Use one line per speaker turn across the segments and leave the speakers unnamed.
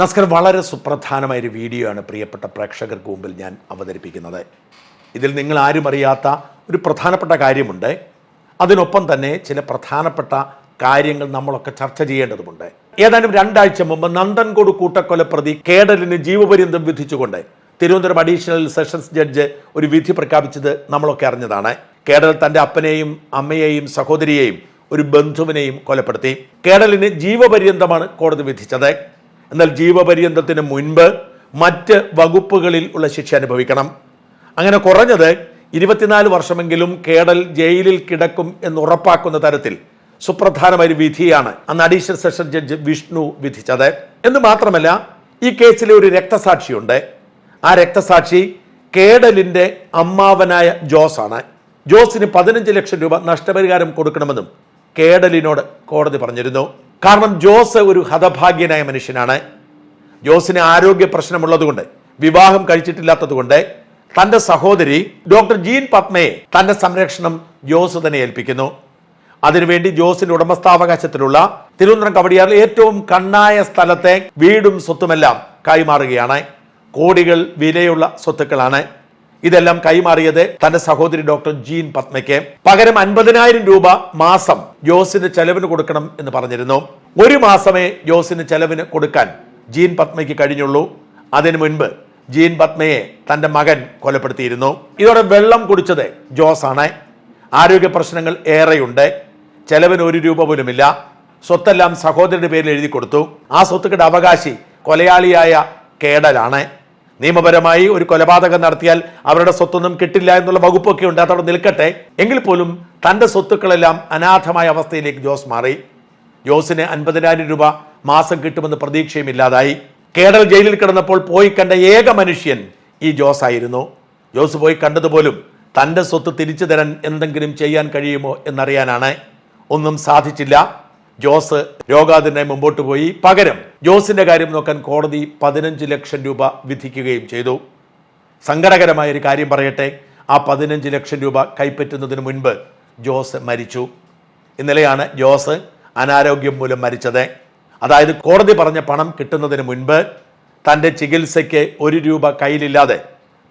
നമസ്കാരം. വളരെ സുപ്രധാനമായ ഒരു വീഡിയോ ആണ് പ്രിയപ്പെട്ട പ്രേക്ഷകർക്ക് മുമ്പിൽ ഞാൻ അവതരിപ്പിക്കുന്നത്. ഇതിൽ നിങ്ങൾ ആരും അറിയാത്ത ഒരു പ്രധാനപ്പെട്ട കാര്യമുണ്ട്. അതിനൊപ്പം തന്നെ ചില പ്രധാനപ്പെട്ട കാര്യങ്ങൾ നമ്മളൊക്കെ ചർച്ച ചെയ്യേണ്ടതുണ്ട് ഏതാനും രണ്ടാഴ്ച മുമ്പ് നന്ദൻകോട് കൂട്ടക്കൊലപ്രതി കേഡലിന് ജീവപര്യന്തം വിധിച്ചുകൊണ്ട് തിരുവനന്തപുരം അഡീഷണൽ സെഷൻസ് ജഡ്ജ് ഒരു വിധി പ്രഖ്യാപിച്ചത് നമ്മളൊക്കെ അറിഞ്ഞതാണ്. കേഡൽ തന്റെ അപ്പനെയും അമ്മയെയും സഹോദരിയെയും ഒരു ബന്ധുവിനെയും കൊലപ്പെടുത്തി. കേഡലിന് ജീവപര്യന്തമാണ് കോടതി വിധിച്ചത്. എന്നാൽ ജീവപര്യന്തത്തിന് മുൻപ് മറ്റ് വകുപ്പുകളിൽ ഉള്ള ശിക്ഷ അനുഭവിക്കണം. അങ്ങനെ കുറഞ്ഞത് ഇരുപത്തിനാല് വർഷമെങ്കിലും കേടൽ ജയിലിൽ കിടക്കും എന്ന് ഉറപ്പാക്കുന്ന തരത്തിൽ സുപ്രധാനമായ ഒരു വിധിയാണ് അന്ന് അഡീഷണൽ സെഷൻ ജഡ്ജ് വിഷ്ണു വിധിച്ചത്. എന്ന് മാത്രമല്ല ഈ കേസിലെ ഒരു രക്തസാക്ഷിയുണ്ട്. ആ രക്തസാക്ഷി കേഡലിന്റെ അമ്മാവനായ ജോസ് ആണ് ജോസിന് പതിനഞ്ച് ലക്ഷം രൂപ നഷ്ടപരിഹാരം കൊടുക്കണമെന്നും കേടലിനോട് കോടതി പറഞ്ഞിരുന്നു. കാരണം ജോസ് ഒരു ഹതഭാഗ്യനായ മനുഷ്യനാണ്. ജോസിന് ആരോഗ്യ പ്രശ്നമുള്ളതുകൊണ്ട് വിവാഹം കഴിച്ചിട്ടില്ലാത്തതുകൊണ്ട് തന്റെ സഹോദരി ഡോക്ടർ ജീൻ പത്മയെ തന്റെ സംരക്ഷണം ജോസ് തന്നെ ഏൽപ്പിക്കുന്നു. അതിനുവേണ്ടി ജോസിന്റെ ഉടമസ്ഥാവകാശത്തിലുള്ള തിരുവനന്തപുരം കവടിയാറിൽ ഏറ്റവും കണ്ണായ സ്ഥലത്തെ വീടും സ്വത്തുമെല്ലാം കൈമാറുകയാണ്. കോടികൾ വിലയുള്ള സ്വത്തുക്കളാണ്. ഇതെല്ലാം കൈമാറിയത് തന്റെ സഹോദരി ഡോക്ടർ ജീൻ പത്മയ്ക്ക്. പകരം അൻപതിനായിരം രൂപ മാസം ജോസിന് ചെലവിന് കൊടുക്കണം എന്ന് പറഞ്ഞിരുന്നു. ഒരു മാസമേ ജോസിന് ചെലവിന് കൊടുക്കാൻ ജീൻ പത്മയ്ക്ക് കഴിഞ്ഞുള്ളൂ. അതിനു മുൻപ് ജീൻ പത്മയെ തന്റെ മകൻ കൊലപ്പെടുത്തിയിരുന്നു. ഇതോടെ വെള്ളം കുടിച്ചത് ജോസ് ആണ് ആരോഗ്യ പ്രശ്നങ്ങൾ ഏറെയുണ്ട്. ചെലവിന് ഒരു രൂപ പോലുമില്ല. സ്വത്തെല്ലാം സഹോദരന്റെ പേരിൽ എഴുതി കൊടുത്തു. ആ സ്വത്തുക്കളുടെ അവകാശി കൊലയാളിയായ കേടലാണ് നിയമപരമായി ഒരു കൊലപാതകം നടത്തിയാൽ അവരുടെ സ്വത്തൊന്നും കിട്ടില്ല എന്നുള്ള വകുപ്പൊക്കെ ഉണ്ട്. അതവിടെ നിൽക്കട്ടെ. എങ്കിൽ പോലും തന്റെ സ്വത്തുക്കളെല്ലാം അനാഥമായ അവസ്ഥയിലേക്ക് ജോസ് മാറി. ജോസിന് അൻപതിനായിരം രൂപ മാസം കിട്ടുമെന്ന് പ്രതീക്ഷയും ഇല്ലാതായി കേഡൽ ജയിലിൽ കിടന്നപ്പോൾ പോയി കണ്ട ഏക മനുഷ്യൻ ഈ ജോസ് ആയിരുന്നു. ജോസ് പോയി കണ്ടതുപോലും തന്റെ സ്വത്ത് തിരിച്ചു തരാൻ എന്തെങ്കിലും ചെയ്യാൻ കഴിയുമോ എന്നറിയാനാണ്. ഒന്നും സാധിച്ചില്ല. ജോസ് രോഗാതിനെ മുമ്പോട്ട് പോയി. പകരം ജോസിന്റെ കാര്യം നോക്കാൻ കോടതി പതിനഞ്ച് ലക്ഷം രൂപ വിധിക്കുകയും ചെയ്തു. സങ്കടകരമായ ഒരു കാര്യം പറയട്ടെ. ആ പതിനഞ്ച് ലക്ഷം രൂപ കൈപ്പറ്റുന്നതിന് മുൻപ് ജോസ് മരിച്ചു. ഇന്നലെയാണ് ജോസ് അനാരോഗ്യം മൂലം മരിച്ചത്. അതായത് കോടതി പറഞ്ഞ പണം കിട്ടുന്നതിന് മുൻപ് തന്റെ ചികിത്സയ്ക്ക് ഒരു രൂപ കയ്യിലില്ലാതെ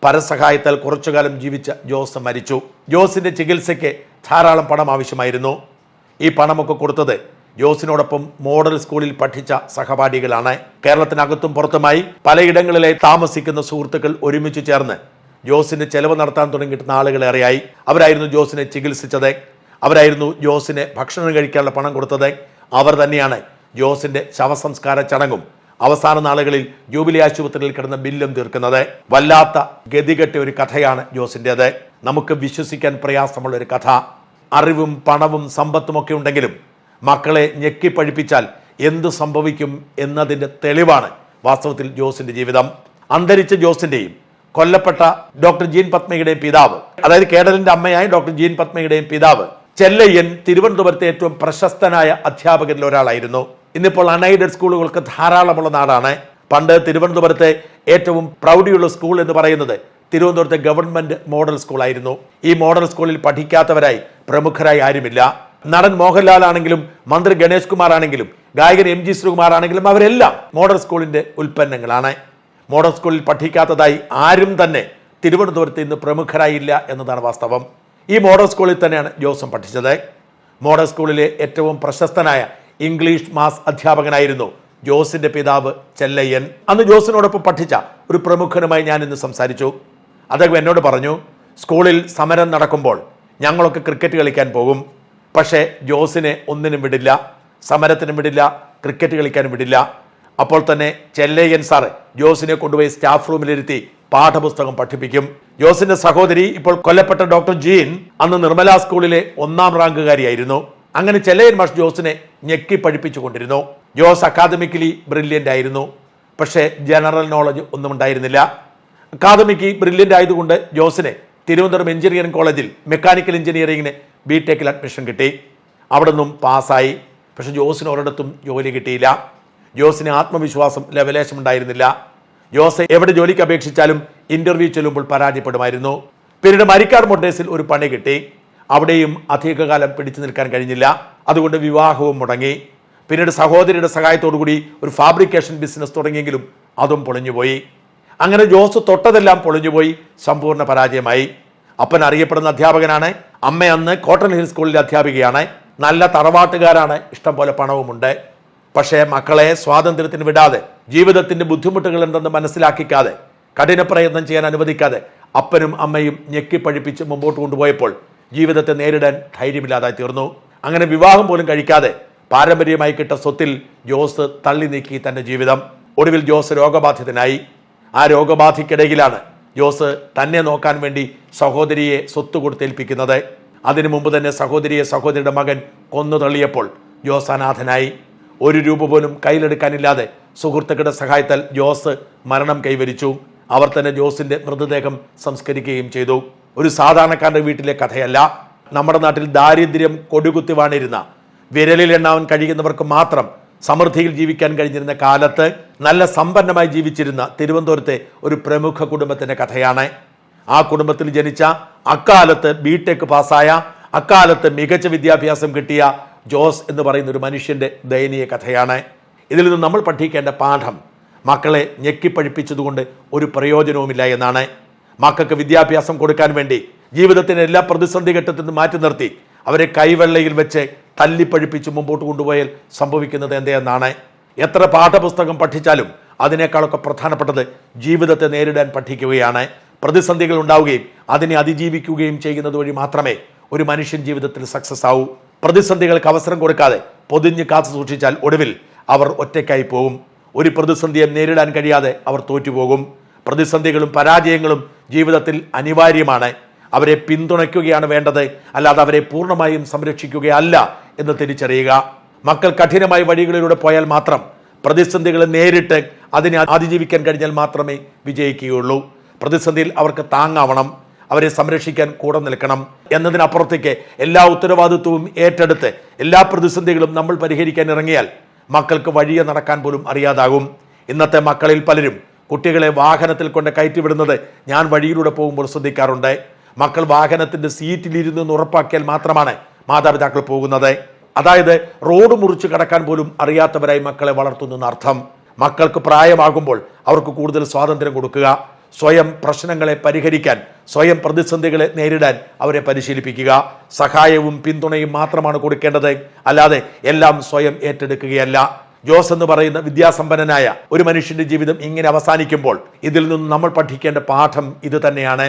പരസഹായത്താൽ കുറച്ചുകാലം ജീവിച്ച ജോസ് മരിച്ചു. ജോസിന്റെ ചികിത്സയ്ക്ക് ധാരാളം പണം ആവശ്യമായിരുന്നു. ഈ പണമൊക്കെ കൊടുത്തത് ജോസിനോടൊപ്പം മോഡൽ സ്കൂളിൽ പഠിച്ച സഹപാഠികളാണ് കേരളത്തിനകത്തും പുറത്തുമായി പലയിടങ്ങളിലെ താമസിക്കുന്ന സുഹൃത്തുക്കൾ ഒരുമിച്ച് ചേർന്ന് ജോസിന് ചെലവ് നടത്താൻ തുടങ്ങിയിട്ട് നാളുകളേറെയായി അവരായിരുന്നു ജോസിനെ ചികിത്സിച്ചത്. അവരായിരുന്നു ജോസിന് ഭക്ഷണം കഴിക്കാനുള്ള പണം കൊടുത്തത്. അവർ തന്നെയാണ് ജോസിന്റെ ശവസംസ്കാര ചടങ്ങും അവസാന നാളുകളിൽ ജൂബിലി ആശുപത്രിയിൽ കിടന്ന ബില്ലും തീർക്കുന്നത്. വല്ലാത്ത ഗതികെട്ട ഒരു കഥയാണ് ജോസിന്റെത് നമുക്ക് വിശ്വസിക്കാൻ പ്രയാസമുള്ള ഒരു കഥ. അറിവും പണവും സമ്പത്തും ഒക്കെ ഉണ്ടെങ്കിലും മക്കളെ ഞെക്കി പഴിപ്പിച്ചാൽ എന്തു സംഭവിക്കും എന്നതിന്റെ തെളിവാണ് വാസ്തവത്തിൽ ജോസിന്റെ ജീവിതം. അന്തരിച്ച ജോസിന്റെയും കൊല്ലപ്പെട്ട ഡോക്ടർ ജീൻ പത്മയുടെയും പിതാവ് അതായത് കേഡലിന്റെ അമ്മയായ ഡോക്ടർ ജീൻ പത്മയുടെയും പിതാവ് ചെല്ലയ്യൻ തിരുവനന്തപുരത്തെ ഏറ്റവും പ്രശസ്തനായ അധ്യാപകരിൽ ഒരാളായിരുന്നു. ഇന്നിപ്പോൾ അൺഎയ്ഡഡ് സ്കൂളുകൾക്ക് ധാരാളമുള്ള നാടാണ്. പണ്ട് തിരുവനന്തപുരത്തെ ഏറ്റവും പ്രൗഢിയുള്ള സ്കൂൾ എന്ന് പറയുന്നത് തിരുവനന്തപുരത്തെ ഗവൺമെന്റ് മോഡൽ സ്കൂളായിരുന്നു ഈ മോഡൽ സ്കൂളിൽ പഠിക്കാത്തവരായി പ്രമുഖരായി ആരുമില്ല. നടൻ മോഹൻലാൽ ആണെങ്കിലും മന്ത്രി ഗണേഷ് കുമാർ ആണെങ്കിലും ഗായകൻ എം ജി ശ്രീകുമാർ ആണെങ്കിലും അവരെല്ലാം മോഡൽ സ്കൂളിന്റെ ഉൽപ്പന്നങ്ങളാണ്. മോഡൽ സ്കൂളിൽ പഠിക്കാത്തതായി ആരും തന്നെ തിരുവനന്തപുരത്ത് ഇന്ന് പ്രമുഖരായില്ല എന്നതാണ് വാസ്തവം. ഈ മോഡൽ സ്കൂളിൽ തന്നെയാണ് ജോസം പഠിച്ചത്. മോഡൽ സ്കൂളിലെ ഏറ്റവും പ്രശസ്തനായ ഇംഗ്ലീഷ് മാസ് അധ്യാപകനായിരുന്നു ജോസിന്റെ പിതാവ് ചെല്ലയ്യൻ. അന്ന് ജോസിനോടൊപ്പം പഠിച്ച ഒരു പ്രമുഖനുമായി ഞാൻ ഇന്ന് സംസാരിച്ചു. അദ്ദേഹം എന്നോട് പറഞ്ഞു സ്കൂളിൽ സമരം നടക്കുമ്പോൾ ഞങ്ങളൊക്കെ ക്രിക്കറ്റ് കളിക്കാൻ പോകും. പക്ഷേ ജോസിനെ ഒന്നിനും വിടില്ല സമരത്തിനും വിടില്ല ക്രിക്കറ്റ് കളിക്കാനും വിടില്ല. അപ്പോൾ തന്നെ ചെല്ലയ്യൻ സാറ് ജോസിനെ കൊണ്ടുപോയി സ്റ്റാഫ് റൂമിലിരുത്തി പാഠപുസ്തകം പഠിപ്പിക്കും. ജോസിന്റെ സഹോദരി ഇപ്പോൾ കൊല്ലപ്പെട്ട ഡോക്ടർ ജീൻ അന്ന് നിർമ്മല സ്കൂളിലെ ഒന്നാം റാങ്കുകാരിയായിരുന്നു. അങ്ങനെ ചെല്ലയ്യൻ മാഷ് ജോസിനെ ഞെക്കി പഠിപ്പിച്ചു കൊണ്ടിരുന്നു ജോസ് അക്കാദമിക്കലി ബ്രില്യന്റ് ആയിരുന്നു. പക്ഷേ ജനറൽ നോളജ് ഒന്നും ഉണ്ടായിരുന്നില്ല. അക്കാദമിക്ക് ബ്രില്യന്റ് ആയതുകൊണ്ട് ജോസിനെ തിരുവനന്തപുരം എഞ്ചിനീയറിംഗ് കോളേജിൽ മെക്കാനിക്കൽ എഞ്ചിനീയറിംഗിന് ബി ടെക്കിൽ അഡ്മിഷൻ കിട്ടി. അവിടെ നിന്നും പാസ്സായി. പക്ഷെ ജോസിന് ഒരിടത്തും ജോലി കിട്ടിയില്ല. ജോസിന് ആത്മവിശ്വാസം ലവലേശം ഉണ്ടായിരുന്നില്ല. ജോസ് എവിടെ ജോലിക്ക് അപേക്ഷിച്ചാലും ഇന്റർവ്യൂ ചെല്ലുമ്പോൾ പരാജയപ്പെടുമായിരുന്നു. പിന്നീട് മരിക്കാർ മൊട്ടേഴ്സിൽ ഒരു പണി കിട്ടി. അവിടെയും അധികകാലം പിടിച്ചു നിൽക്കാൻ കഴിഞ്ഞില്ല. അതുകൊണ്ട് വിവാഹവും മുടങ്ങി. പിന്നീട് സഹോദരിയുടെ സഹായത്തോടുകൂടി ഒരു ഫാബ്രിക്കേഷൻ ബിസിനസ് തുടങ്ങിയെങ്കിലും അതും പൊളിഞ്ഞുപോയി. അങ്ങനെ ജോസ് തൊട്ടതെല്ലാം പൊളിഞ്ഞുപോയി. സമ്പൂർണ പരാജയമായി. അപ്പൻ അറിയപ്പെടുന്ന അധ്യാപകനാണ് അമ്മ അന്ന് കോട്ടൺ ഹിൽ സ്കൂളിലെ അധ്യാപികയാണ്. നല്ല തറവാട്ടുകാരാണ്. ഇഷ്ടം പോലെ പണവുമുണ്ട്. പക്ഷേ മക്കളെ സ്വാതന്ത്ര്യത്തിന് വിടാതെ ജീവിതത്തിന്റെ ബുദ്ധിമുട്ടുകൾ എന്തെന്ന് മനസ്സിലാക്കിക്കാതെ കഠിന പ്രയത്നം ചെയ്യാൻ അനുവദിക്കാതെ അപ്പനും അമ്മയും ഞെക്കിപ്പഴിപ്പിച്ച് മുമ്പോട്ട് കൊണ്ടുപോയപ്പോൾ ജീവിതത്തെ നേരിടാൻ ധൈര്യമില്ലാതായി തീർന്നു. അങ്ങനെ വിവാഹം പോലും കഴിക്കാതെ പാരമ്പര്യമായി കിട്ട സ്വത്തിൽ ജോസ് തള്ളി നീക്കി തന്റെ ജീവിതം. ഒടുവിൽ ജോസ് രോഗബാധിതനായി. ആ രോഗബാധയ്ക്കിടയിലാണ് ജോസ് തന്നെ നോക്കാൻ വേണ്ടി സഹോദരിയെ സ്വത്ത് കൊടുത്തേൽപ്പിക്കുന്നത് അതിനു മുമ്പ് തന്നെ സഹോദരിയെ സഹോദരിയുടെ മകൻ കൊന്നു തള്ളിയപ്പോൾ ജോസ് അനാഥനായി. ഒരു രൂപ പോലും കയ്യിലെടുക്കാനില്ലാതെ സുഹൃത്തുക്കളുടെ സഹായത്താൽ ജോസ് മരണം കൈവരിച്ചു. അവർ തന്നെ ജോസിന്റെ മൃതദേഹം സംസ്കരിക്കുകയും ചെയ്തു. ഒരു സാധാരണക്കാരന്റെ വീട്ടിലെ കഥയല്ല. നമ്മുടെ നാട്ടിൽ ദാരിദ്ര്യം കൊടുകുത്തി വാണിരുന്ന വിരലിൽ എണ്ണാവാൻ കഴിയുന്നവർക്ക് മാത്രം സമൃദ്ധിയിൽ ജീവിക്കാൻ കഴിഞ്ഞിരുന്ന കാലത്ത് നല്ല സമ്പന്നമായി ജീവിച്ചിരുന്ന തിരുവനന്തപുരത്തെ ഒരു പ്രമുഖ കുടുംബത്തിന്റെ കഥയാണ്. ആ കുടുംബത്തിൽ ജനിച്ച അക്കാലത്ത് ബി ടെക് പാസ്സായ അക്കാലത്ത് മികച്ച വിദ്യാഭ്യാസം കിട്ടിയ ജോസ് എന്ന് പറയുന്ന ഒരു മനുഷ്യന്റെ ദയനീയ കഥയാണ്. ഇതിൽ നിന്ന് നമ്മൾ പഠിക്കേണ്ട പാഠം മക്കളെ ഞെക്കിപ്പഴിപ്പിച്ചതുകൊണ്ട് ഒരു പ്രയോജനവുമില്ല എന്നാണ്. മക്കൾക്ക് വിദ്യാഭ്യാസം കൊടുക്കാൻ വേണ്ടി ജീവിതത്തിന്റെ എല്ലാ പ്രതിസന്ധി ഘട്ടത്തിൽ നിന്ന് മാറ്റി നിർത്തി അവരെ കൈവെള്ളയിൽ വെച്ച് തല്ലിപ്പഴിപ്പിച്ച് മുമ്പോട്ട് കൊണ്ടുപോയാൽ സംഭവിക്കുന്നത് എന്തെന്നാണ് എത്ര പാഠപുസ്തകം പഠിച്ചാലും അതിനേക്കാളൊക്കെ പ്രധാനപ്പെട്ടത് ജീവിതത്തെ നേരിടാൻ പഠിക്കുകയാണ്. പ്രതിസന്ധികൾ ഉണ്ടാവുകയും അതിനെ അതിജീവിക്കുകയും ചെയ്യുന്നത് വഴി മാത്രമേ ഒരു മനുഷ്യൻ ജീവിതത്തിൽ സക്സസ് ആവൂ. പ്രതിസന്ധികൾക്ക് അവസരം കൊടുക്കാതെ പൊതിഞ്ഞ് കാത്തു സൂക്ഷിച്ചാൽ ഒടുവിൽ അവർ ഒറ്റയ്ക്കായി പോകും. ഒരു പ്രതിസന്ധിയെ നേരിടാൻ കഴിയാതെ അവർ തോറ്റുപോകും. പ്രതിസന്ധികളും പരാജയങ്ങളും ജീവിതത്തിൽ അനിവാര്യമാണ്. അവരെ പിന്തുണയ്ക്കുകയാണ് വേണ്ടത്. അല്ലാതെ അവരെ പൂർണമായും സംരക്ഷിക്കുകയല്ല എന്ന് തിരിച്ചറിയുക. മക്കൾ കഠിനമായ വഴികളിലൂടെ പോയാൽ മാത്രം പ്രതിസന്ധികളെ നേരിട്ട് അതിനെ അതിജീവിക്കാൻ കഴിഞ്ഞാൽ മാത്രമേ വിജയിക്കുകയുള്ളൂ. പ്രതിസന്ധിയിൽ അവർക്ക് താങ്ങാവണം അവരെ സംരക്ഷിക്കാൻ കൂടെ നിൽക്കണം എന്നതിനപ്പുറത്തേക്ക് എല്ലാ ഉത്തരവാദിത്വവും ഏറ്റെടുത്ത് എല്ലാ പ്രതിസന്ധികളും നമ്മൾ പരിഹരിക്കാൻ ഇറങ്ങിയാൽ മക്കൾക്ക് വഴിയെ നടക്കാൻ പോലും അറിയാതാകും. ഇന്നത്തെ മക്കളിൽ പലരും കുട്ടികളെ വാഹനത്തിൽ കൊണ്ട് കയറ്റിവിടുന്നത് ഞാൻ വഴിയിലൂടെ പോകുമ്പോൾ ശ്രദ്ധിക്കാറുണ്ട്. മക്കൾ വാഹനത്തിന്റെ സീറ്റിലിരുന്ന് ഉറപ്പാക്കിയാൽ മാത്രമാണ് മാതാപിതാക്കൾ പോകുന്നത്. അതായത് റോഡ് മുറിച്ച് കടക്കാൻ പോലും അറിയാത്തവരായി മക്കളെ വളർത്തുന്നു അർത്ഥം. മക്കൾക്ക് പ്രായമാകുമ്പോൾ അവർക്ക് കൂടുതൽ സ്വാതന്ത്ര്യം കൊടുക്കുക സ്വയം പ്രശ്നങ്ങളെ പരിഹരിക്കാൻ സ്വയം പ്രതിസന്ധികളെ നേരിടാൻ അവരെ പരിശീലിപ്പിക്കുക. സഹായവും പിന്തുണയും മാത്രമാണ് കൊടുക്കേണ്ടത്. അല്ലാതെ എല്ലാം സ്വയം ഏറ്റെടുക്കുകയല്ല. ജോസ് എന്ന് പറയുന്ന വിദ്യാസമ്പന്നനായ ഒരു മനുഷ്യന്റെ ജീവിതം ഇങ്ങനെ അവസാനിക്കുമ്പോൾ ഇതിൽ നിന്ന് നമ്മൾ പഠിക്കേണ്ട പാഠം ഇത് തന്നെയാണ്.